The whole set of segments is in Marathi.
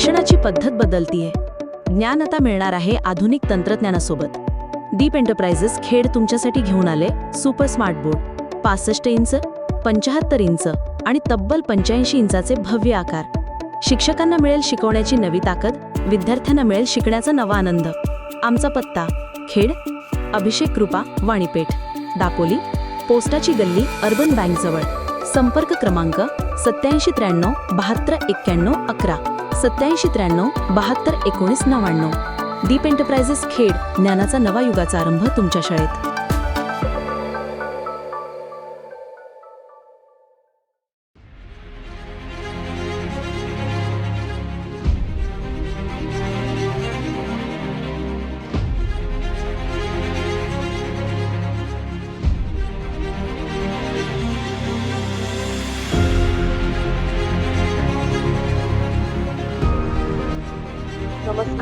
शिक्षणाची पद्धत बदलतीये. ज्ञान आता मिळणार आहे आधुनिक तंत्रज्ञानासोबत. डीप एंटरप्राइजेस खेड तुमच्यासाठी घेऊन आले सुपर स्मार्ट बोर्ड पासष्ट इंच पंचाहत्तर इंच आणि तब्बल पंच्याऐंशी इंचाचे भव्य आकार. शिक्षकांना मिळेल शिकवण्याची नवी ताकद विद्यार्थ्यांना मिळेल शिकण्याचा नवा आनंद. आमचा पत्ता खेड अभिषेक कृपा वाणीपेठ. दापोली पोस्टाची गल्ली अर्बन बँकजवळ संपर्क क्रमांक सत्याऐंशी त्र्याण्णव बहात्तर एक्क्याण्णव अकरा. सत्याऐंशी त्र्याण्णव बहात्तर एकोणीस नव्याण्णव. डीप एंटरप्राइजेस खेड ज्ञानाचा नवा युगाचा आरंभ तुमच्या शाळेत.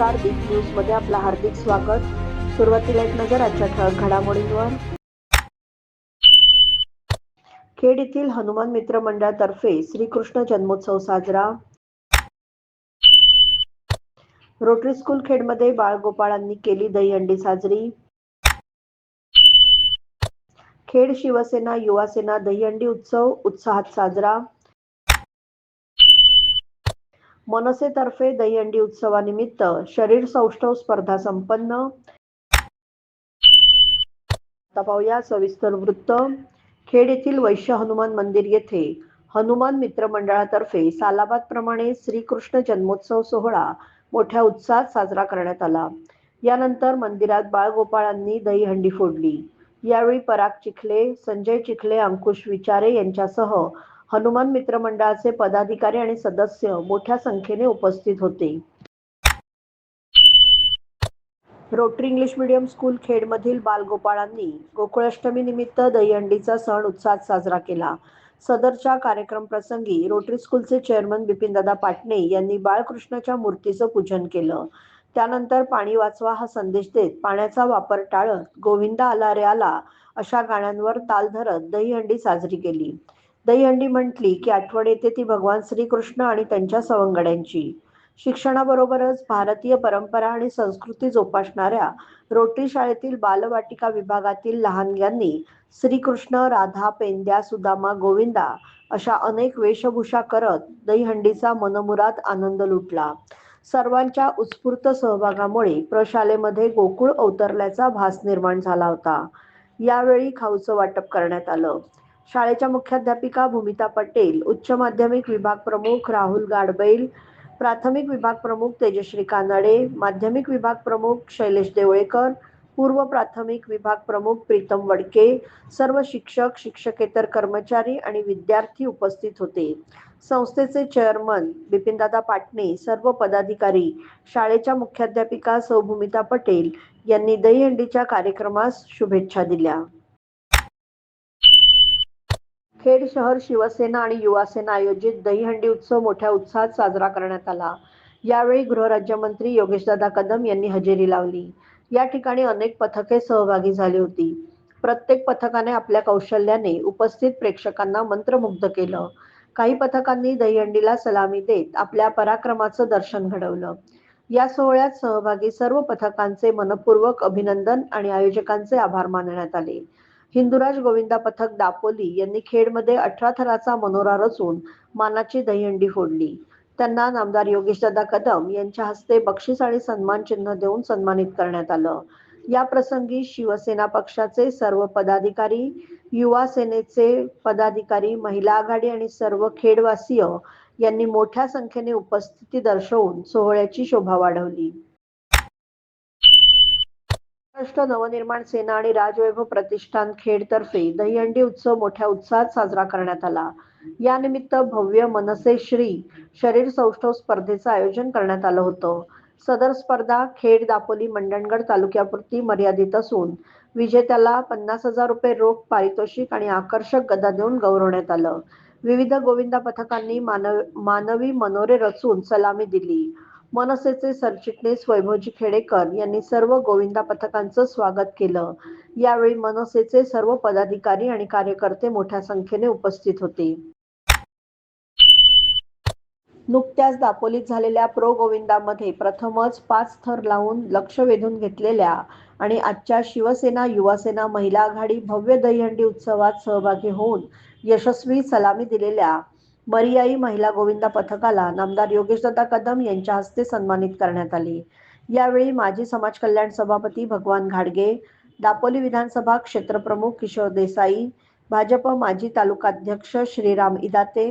नमस्कार बिग न्यूजमध्ये आपलं हार्दिक स्वागत. सुरुवातीला एक नजर आजच्या ठळक घडामोडींवर. खेड येथील हनुमान मित्र मंडळातर्फे श्रीकृष्ण जन्मोत्सव साजरा. रोटरी स्कूल खेडमध्ये बाळगोपाळांनी केली दहीहंडी साजरी. खेड शिवसेना युवा सेना दहीहंडी उत्सव उत्साहात साजरा. मनसेतर्फे दहीहंडी उत्सवानिमित्त शरीर सौष्ठव स्पर्धा संपन्न. पाहूया सविस्तर वृत्त. खेड येथील वैश्य हनुमान मंदिर येथे हनुमान मित्र मंडळातर्फे सालाबाद प्रमाणे श्रीकृष्ण जन्मोत्सव सोहळा मोठ्या उत्साहात साजरा करण्यात आला. यानंतर मंदिरात बाळगोपाळांनी दहीहंडी फोडली. यावेळी पराग चिखले संजय चिखले अंकुश विचारे यांच्यासह हनुमान मित्र मंडळाचे पदाधिकारी आणि सदस्य मोठ्या संख्येने उपस्थित होते. रोटरी इंग्लिश मीडियम स्कूल खेडमधील बालगोपाळांनी गोकुळाष्टमी निमित्त दहीहंडीचा सण उत्साहात साजरा केला. सदरच्या कार्यक्रम प्रसंगी रोटरी स्कूलचे चेअरमन बिपिनदादा पाटणे यांनी बाळकृष्णाच्या मूर्तीचं पूजन केलं. त्यानंतर पाणी वाचवा हा संदेश देत पाण्याचा वापर टाळत गोविंदा आला रे आला अशा गाण्यांवर ताल धरत दहीहंडी साजरी केली. दहीहंडी म्हटली की आठवण येते ती भगवान श्रीकृष्ण आणि त्यांच्या सवंगड्यांची. शिक्षणाबरोबरच भारतीय परंपरा आणि संस्कृती जोपासणाऱ्या रोटरी शाळेतील बालवाटिका विभागातील लहानग्यांनी श्रीकृष्ण राधा पेंद्या सुदामा गोविंदा अशा अनेक वेशभूषा करत दहीहंडीचा मनमुराद आनंद लुटला. सर्वांच्या उत्स्फूर्त सहभागामुळे प्रशालेमध्ये गोकुळ अवतरल्याचा भास निर्माण झाला होता. यावेळी खाऊचं वाटप करण्यात आलं. शाळेच्या मुख्याध्यापिका भूमिता पटेल उच्च माध्यमिक विभाग प्रमुख राहुल गाडबैल प्राथमिक विभाग प्रमुख तेजश्री कानडे माध्यमिक विभाग प्रमुख शैलेश देवळेकर पूर्व प्राथमिक विभाग प्रमुख प्रीतम वडके सर्व शिक्षक शिक्षकेतर कर्मचारी आणि विद्यार्थी उपस्थित होते. संस्थेचे चेअरमन बिपिनदादा पाटणे सर्व पदाधिकारी शाळेच्या मुख्याध्यापिका सौभूमिता पटेल यांनी दहीहंडीच्या कार्यक्रमास शुभेच्छा दिल्या. खेड शहर शिवसेना आणि युवासेना आयोजित दहीहंडी उत्सव मोठ्या उत्साहात साजरा करण्यात आला. यावेळी गृहराज्यमंत्री योगेशदादा कदम यांनी हजेरी लावली. या ठिकाणी अनेक पथके सहभागी झाली होती. प्रत्येक पथकाने आपल्या कौशल्याने उपस्थित प्रेक्षकांना मंत्रमुग्ध केलं. काही पथकांनी दहीहंडीला सलामी देत आपल्या पराक्रमाचं दर्शन घडवलं. या सोहळ्यात सहभागी सर्व पथकांचे मनपूर्वक अभिनंदन आणि आयोजकांचे आभार मानण्यात आले. हिंदुराज गोविंदा पथक दापोली यांनी खेडमध्ये अठरा थराचा मनोरा रचून मानाची दहीहंडी फोडली. त्यांना नामदार योगेशदादा कदम यांच्या हस्ते बक्षीस आणि सन्मान चिन्ह देऊन सन्मानित करण्यात आलं. या प्रसंगी शिवसेना पक्षाचे सर्व पदाधिकारी युवा सेनेचे पदाधिकारी महिला आघाडी आणि सर्व खेडवासीय यांनी मोठ्या संख्येने उपस्थिती दर्शवून सोहळ्याची शोभा वाढवली. महाराष्ट्र नवनिर्माण सेना आणि राजवैभव प्रतिष्ठान खेडतर्फे दहीहंडी उत्सव मोठ्या उत्साहात साजरा करण्यात आला. यानिमित्त भव्य मनसे श्री शरीर सौष्ठव स्पर्धेचं आयोजन करण्यात आलं होतं. सदर स्पर्धा खेड दापोली मंडणगड तालुक्यापुरती मर्यादित असून विजेत्याला पन्नास हजार रुपये रोख पारितोषिक आणि आकर्षक गदा देऊन गौरवण्यात आलं. विविध गोविंदा पथकांनी मानव मानवी मनोरे रचून सलामी दिली. मनसेचे सरचिटणीस वैभवजी खेडेकर यांनी सर्व गोविंदा पथकांचं स्वागत केलं. यावेळी मनसेचे सर्व पदाधिकारी आणि कार्यकर्ते मोठ्या संख्येने उपस्थित होते. नुकत्याच दापोलीत झालेल्या प्रो गोविंदामध्ये प्रथमच पाच थर लावून लक्ष वेधून घेतलेल्या आणि आजच्या शिवसेना युवासेना महिला आघाडी भव्य दहीहंडी उत्सवात सहभागी होऊन यशस्वी सलामी दिलेल्या मरियाई महिला गोविंदा पथकाला नामदार योगेशदादा कदम यांच्या हस्ते सन्मानित करण्यात आले. यावेळी माजी समाज कल्याण सभापती भगवान घाडगे दापोली विधानसभा क्षेत्रप्रमुख किशोर देसाई भाजप माजी तालुकाध्यक्ष श्रीराम इदाते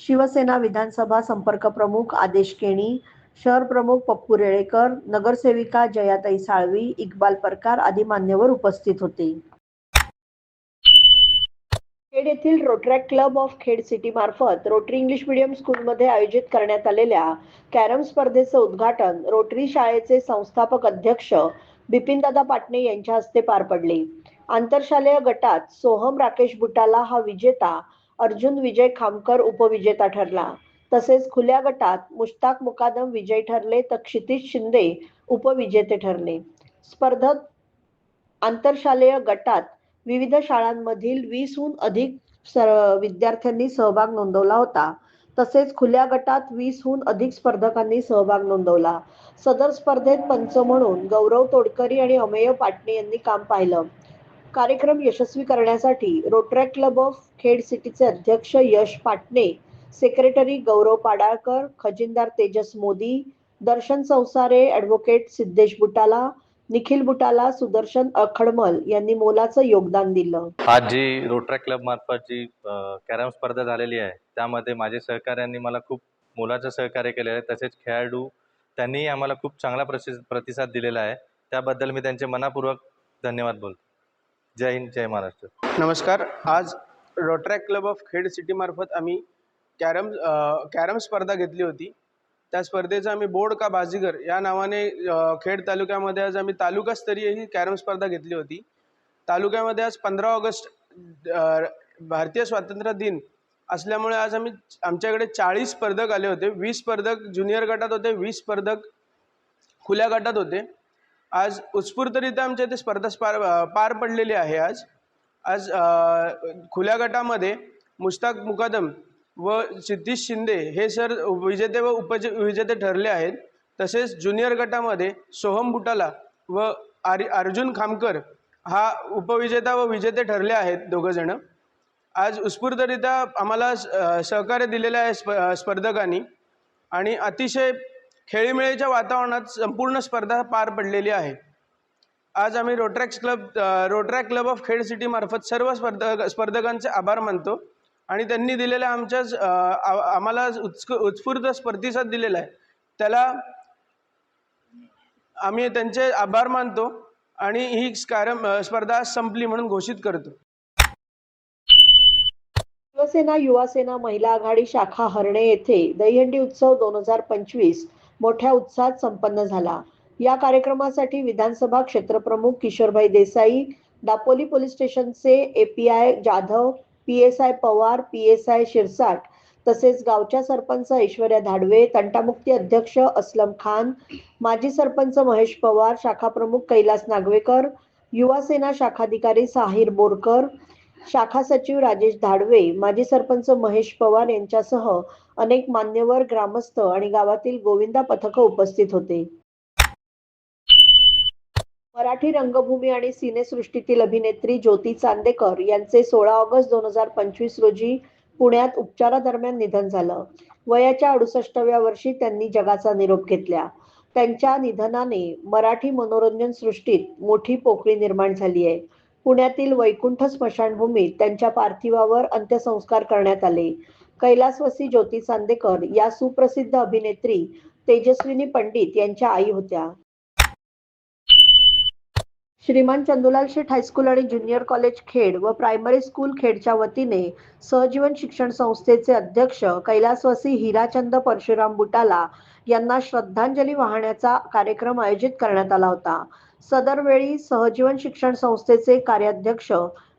शिवसेना विधानसभा संपर्क प्रमुख आदेश केणी शहर प्रमुख पप्पू रेळेकर नगरसेविका जयाताई साळवी इक्बाल परकार आदी मान्यवर उपस्थित होते. खेड येथील Rotaract club of Khed city मार्फत रोटरी इंग्लिश मीडियम स्कूलमध्ये आयोजित करण्यात आलेल्या कॅरम स्पर्धेचं उद्घाटन रोटरी शाळेचे संस्थापक अध्यक्ष बिपिनदादा पाटणे यांच्या हस्ते पार पडले. आंतरशालेय गटात सोहम राकेश बुटाला हा विजेता अर्जुन विजय खामकर उपविजेता ठरला. तसेच खुल्या गटात मुश्ताक मुकादम विजय ठरले तर क्षितिज शिंदे उपविजेते ठरले. स्पर्धक आंतरशालेय गटात विविध शाळांमधील वीसहून अधिक विद्यार्थ्यांनी सहभाग नोंदवला होता. तसेच खुल्या गटात वीसहून अधिक स्पर्धकांनी सहभाग नोंदवला. सदर स्पर्धेत पंच म्हणून गौरव तोडकरी आणि अमेय पाटणे यांनी काम पाहिलं. कार्यक्रम यशस्वी करण्यासाठी रोटरॅक क्लब ऑफ खेड सिटीचे अध्यक्ष यश पाटणे सेक्रेटरी गौरव पाडाळकर खजिनदार तेजस मोदी दर्शन संसारे ॲडव्होकेट सिद्धेश बुटाला निखिल बुटाला सुदर्शन अखडमल यांनी मोलाचं योगदान दिलं. आज जी रोटरॅक क्लब मार्फत जी कॅरम स्पर्धा झालेली आहे त्यामध्ये माझे सहकाऱ्यांनी मला खूप मोलाचं सहकार्य केलेलं आहे. तसेच खेळाडू त्यांनी आम्हाला खूप चांगला प्रसि प्रतिसाद दिलेला आहे. त्याबद्दल मी त्यांचे मनापूर्वक धन्यवाद बोलतो. जय हिंद जय महाराष्ट्र. नमस्कार. आज रोटरॅक क्लब ऑफ खेड सिटीमार्फत आम्ही कॅरम कॅरम स्पर्धा घेतली होती. त्या स्पर्धेचा आम्ही बोर्ड का बाजीगर या नावाने खेड तालुक्यामध्ये आज आम्ही तालुकास्तरीय ही कॅरम स्पर्धा घेतली होती. तालुक्यामध्ये आज पंधरा ऑगस्ट भारतीय स्वातंत्र्य दिन असल्यामुळे आज आम्ही आमच्याकडे चाळीस स्पर्धक आले होते. वीस स्पर्धक ज्युनियर गटात होते वीस स्पर्धक खुल्या गटात होते. आज उत्स्फूर्तरित्या आमच्या इथे स्पर्धा पार पार पडलेली आहे आज. आज खुल्या गटामध्ये मुश्ताक मुकादम व सिद्धीश शिंदे हे सर विजेते व उपज विजेते ठरले आहेत. तसेच ज्युनियर गटामध्ये सोहम बुटाला व आर अर्जुन खामकर हा उपविजेता व विजेते ठरले आहेत दोघंजणं आज उत्स्फूर्तरित्या आम्हाला सहकार्य दिलेलं आहे स्प स्पर्धकांनी आणि अतिशय खेळीमेळीच्या वातावरणात संपूर्ण स्पर्धा पार पडलेली आहे. आज आम्ही Rotaracts club Rotaract Rotaract club of Khed सिटीमार्फत सर्व स्पर्धक स्पर्धकांचे आभार मानतो. आणि त्यांनी दिलेल्या आमच्या आम्हाला उत्स्क उत्स्फूर्त प्रतिसाद दिलेला आहे. त्याला आम्ही त्यांचे आभार मानतो आणि ही कार्यम स्पर्धा संपली म्हणून घोषित करतो. शिवसेना युवासेना महिला आघाडी शाखा हरणे येथे दहीहंडी उत्सव दोन हजार पंचवीस मोठ्या उत्साहात संपन्न झाला. या कार्यक्रमासाठी विधानसभा क्षेत्रप्रमुख किशोरभाई देसाई दापोली पोलीस स्टेशनचे API Jadhav P S I Pawar P S I Shirsat तसेच गावच्या सरपंच ऐश्वर्या धाडवे तंटामुक्ती अध्यक्ष असलम खान माजी सरपंच महेश पवार शाखा प्रमुख कैलास नागवेकर युवा सेना शाखाधिकारी साहिर बोरकर शाखा सचिव राजेश धाडवे माजी सरपंच महेश पवार यांच्यासह अनेक मान्यवर ग्रामस्थ आणि गावातील गोविंदा पथक उपस्थित होते. मराठी रंगभूमी आणि सिनेसृष्टीतील अभिनेत्री ज्योती चांदेकर यांचे सोळा ऑगस्ट दोन हजार पंचवीस रोजी पुण्यात उपचारादरम्यान निधन झालं. वयाच्या अडुसष्टव्या वर्षी त्यांनी जगाचा निरोप घेतला. त्यांच्या निधनाने मराठी मनोरंजन सृष्टीत मोठी पोकळी निर्माण झाली आहे. पुण्यातील वैकुंठ स्मशानभूमीत त्यांच्या पार्थिवावर अंत्यसंस्कार करण्यात आले. कैलासवसी ज्योती चांदेकर या सुप्रसिद्ध अभिनेत्री तेजस्विनी पंडित यांच्या आई होत्या. श्रीमान चंदुलाल शेठ हायस्कूल आणि ज्युनियर कॉलेज खेड व प्रायमरी स्कूल खेडच्या वतीने सहजीवन शिक्षण संस्थेचे अध्यक्ष कैलासवासी हिराचंद परशुराम बुटाला यांना श्रद्धांजली वाहण्याचा कार्यक्रम आयोजित करण्यात आला होता. सदर वेळी सहजीवन शिक्षण संस्थेचे कार्याध्यक्ष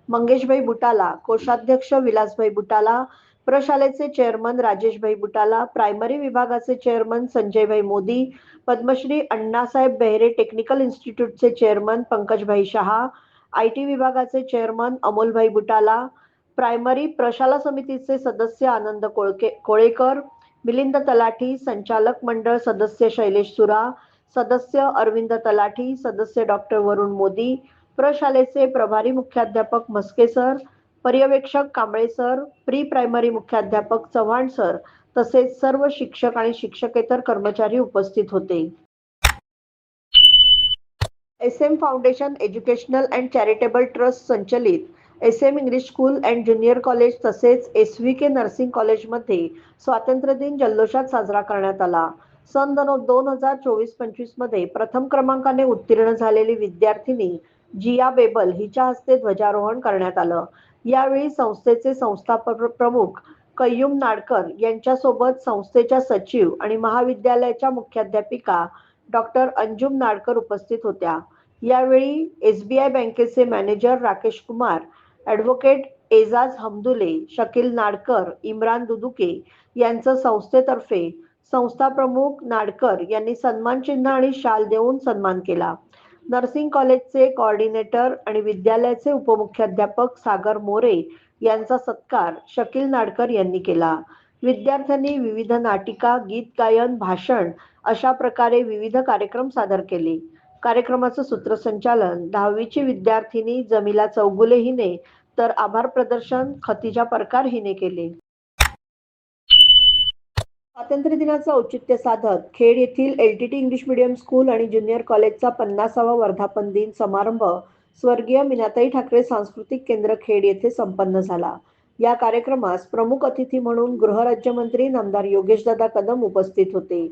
मंगेशभाई बुटाला कोषाध्यक्ष विलासभाई बुटाला प्रशालेचे चेअरमन राजेशभाई बुटाला प्रायमरी विभागाचे chairman Sanjaybhai Modi Padmashri Annasaheb Behere technical इन्स्टिट्यूटचे chairman Pankajbhai Shah I T विभागाचे चेअरमन अमोलभाई बुटाला प्रायमरी प्रशाला समितीचे सदस्य आनंद कोळके कोळेकर मिलिंद तलाठी संचालक मंडळ सदस्य शैलेश सुरा सदस्य अरविंद तलाठी सदस्य डॉक्टर वरुण मोदी प्रशालेचे प्रभारी मुख्याध्यापक म्हस्के सर पर्यवेक्षक कांबळे सर प्री प्रायमरी मुख्याध्यापक चव्हाण सर तसेच सर्व शिक्षक आणि शिक्षकेतर कर्मचारी उपस्थित होते. S M foundation educational and charitable trust संचलित S M English school and junior college तसेच एस व्ही के नर्सिंग कॉलेजमध्ये स्वातंत्र्य दिन जल्लोषात साजरा करण्यात आला. सन दोन हजार चोवीस पंचवीसमध्ये प्रथम क्रमांकाने उत्तीर्ण झालेली विद्यार्थिनी जिया बेबल हिच्या हस्ते ध्वजारोहण करण्यात आलं. यावेळी संस्थेचे संस्थापक प्रमुख कय्यूम नाडकर यांच्यासोबत संस्थेच्या सचिव आणि महाविद्यालयाच्या मुख्याध्यापिका डॉक्टर अंजुम नाडकर उपस्थित होत्या. यावेळी एस बी आय बँकेचे मॅनेजर राकेश कुमार ॲडव्होकेट एजाज हमदुले शकील नाडकर इम्रान दुदुके यांचं संस्थेतर्फे संस्था प्रमुख नाडकर यांनी सन्मान चिन्ह आणि शाल देऊन सन्मान केला. नर्सिंग कॉलेजचे कोऑर्डिनेटर आणि विद्यालयाचे उपमुख्याध्यापक सागर मोरे यांचा सत्कार शकील नाडकर यांनी केला. विद्यार्थ्यांनी विविध नाटिका गीत गायन भाषण अशा प्रकारे विविध कार्यक्रम सादर केले. कार्यक्रमाचं सूत्रसंचालन दहावीची विद्यार्थिनी जमिला चौगुले हिने तर आभार प्रदर्शन खतिजा परकार हिने केले. स्वातंत्र्य दिनाचं औचित्य साधत खेड येथील L T T English medium school आणि ज्युनियर कॉलेजचा पन्नासावा वर्धापन दिन समारंभ स्वर्गीय मीनाताई ठाकरे सांस्कृतिक केंद्र खेड येथे संपन्न झाला. या कार्यक्रमास प्रमुख अतिथी म्हणून गृहराज्यमंत्री नामदार योगेशदादा कदम उपस्थित होते.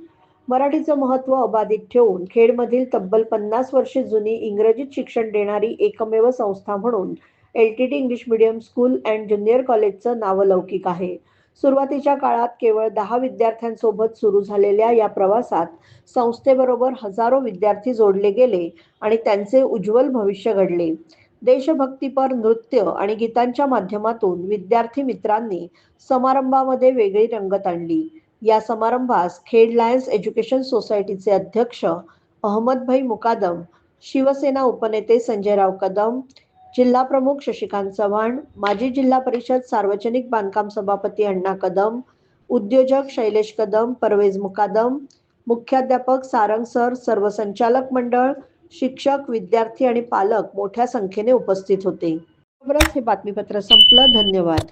मराठीचं महत्त्व अबाधित ठेवून खेडमधील तब्बल पन्नास वर्षे जुनी इंग्रजीत शिक्षण देणारी एकमेव संस्था म्हणून L T T English medium school and junior कॉलेजचं नावलौकिक आहे. सुरुवातीच्या काळात केवळ दहा विद्यार्थ्यांसोबत सुरू झालेल्या या प्रवासात संस्थेबरोबर हजारो विद्यार्थी जोडले गेले आणि त्यांचे उज्ज्वल भविष्य घडले. देशभक्तीपर नृत्य आणि गीतांच्या माध्यमातून विद्यार्थी मित्रांनी समारंभामध्ये वेगळी रंगत आणली. या समारंभास खेड लायन्स एज्युकेशन सोसायटीचे अध्यक्ष अहमदभाई मुकादम शिवसेना उपनेते संजयराव कदम जिल्हा प्रमुख शशिकांत चव्हाण माजी जिल्हा परिषद सार्वजनिक बांधकाम सभापती अण्णा कदम उद्योजक शैलेश कदम परवेज मुकादम मुख्याध्यापक सारंग सर सर्व संचालक मंडळ शिक्षक विद्यार्थी आणि पालक मोठ्या संख्येने उपस्थित होते. हे बातमीपत्र संपलं. धन्यवाद.